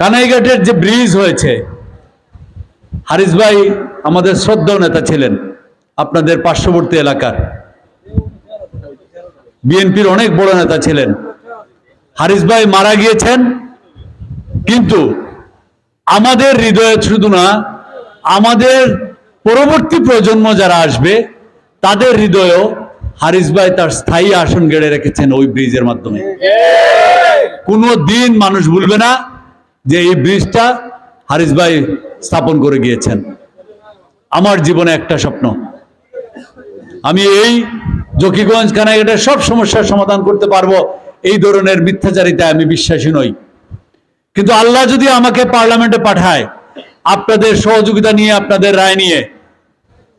কানাইঘাটের যে ব্রিজ হয়েছে হারিস ভাই আমাদের শ্রদ্ধেয় নেতা ছিলেন, আপনাদের পার্শ্ববর্তী এলাকার। বিএনপির অনেক বড় নেতা ছিলেন। হারিস ভাই মারা গিয়েছেন, কিন্তু আমাদের হৃদয়ে শুধু না, আমাদের পরবর্তী প্রজন্ম যারা আসবে, তাদের হৃদয়েও হারিস ভাই তার স্থায়ী আসন গেড়ে রেখেছেন ওই ব্রিজের মাধ্যমে। কোনো দিন মানুষ ভুলবে না। যে এই ব্রিজটা হারিস ভাই স্থাপন করে গিয়েছেন। আমার জীবনে একটা স্বপ্ন। আমি এই জকিগঞ্জ কানাইঘাটের সব সমস্যার সমাধান করতে পারব, এই ধরনের মিথ্যাচারিতায় আমি বিশ্বাসী নই। কিন্তু আল্লাহ যদি আমাকে পার্লামেন্টে পাঠায়, আপনাদের সহযোগিতা নিয়ে, আপনাদের রায় নিয়ে,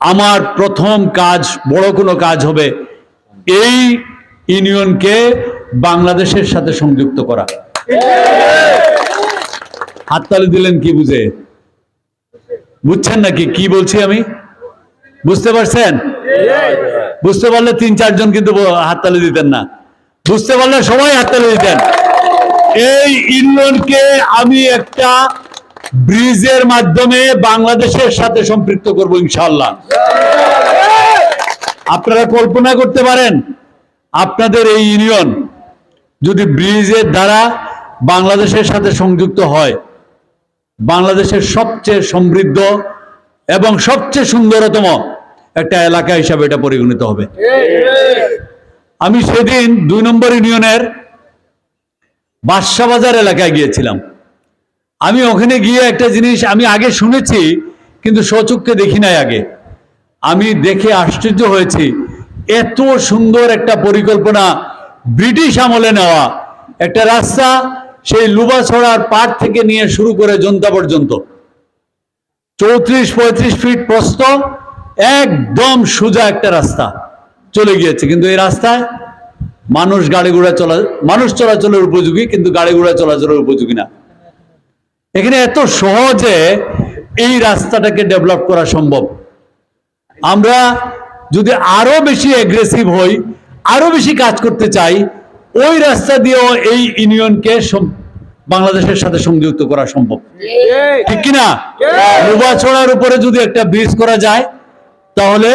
আমার প্রথম কাজ, বড় কোনো কাজ হবে এই ইউনিয়নকে বাংলাদেশের সাথে সংযুক্ত করা। হাততালি দিলেন কি বুঝে? বুঝছেন নাকি? কি বলছি আমি? বুঝতে পারছেন? বুঝতে পারলে তিন চারজন কিন্তু হাততালি দিতেন না। বুঝতে পারলে সবাই হাততালি দিতেন। এই ইউনিয়নকে আমি একটা ব্রিজের মাধ্যমে বাংলাদেশের সাথে সম্পৃক্ত করব ইনশাল্লাহ আপনারা কল্পনা করতে পারেন, আপনাদের এই ইউনিয়ন যদি ব্রিজের দ্বারা বাংলাদেশের সাথে সংযুক্ত হয় বাংলাদেশের সবচেয়ে সমৃদ্ধ এবং সবচেয়ে সুন্দরতম একটা এলাকা হিসাবে এটা পরিগণিত হবে। আমি সেদিন দুই নম্বর ইউনিয়নের বাদশা বাজার এলাকায় গিয়েছিলাম। আমি ওখানে গিয়ে একটা জিনিস আমি আগে শুনেছি, কিন্তু সচক্ষে দেখি নাই আগে। আমি দেখে আশ্চর্য হয়েছি, এত সুন্দর একটা পরিকল্পনা ব্রিটিশ আমলে নেওয়া। একটা রাস্তা সেই লুবাছড়ার পার থেকে নিয়ে শুরু করে জনতা পর্যন্ত। চৌত্রিশ পঁয়ত্রিশ ফিট প্রস্ত একদম সোজা একটা রাস্তা চলে গিয়েছে। কিন্তু এই রাস্তায় মানুষ গাড়ি ঘোড়া চলা, মানুষ চলাচলের উপযোগী, কিন্তু গাড়ি ঘোড়া চলাচলের উপযোগী না। এখানে এত সহজে এই রাস্তাটাকে ডেভেলপ করা সম্ভব। আমরা যদি আরও বেশি অ্যাগ্রেসিভ হই, আরও বেশি কাজ করতে চাই ওই রাস্তা দিয়েও এই ইউনিয়নকে বাংলাদেশের সাথে সংযুক্ত করা সম্ভব। ঠিক কিনা? ছড়ার উপরে যদি একটা ব্রিজ করা যায় তাহলে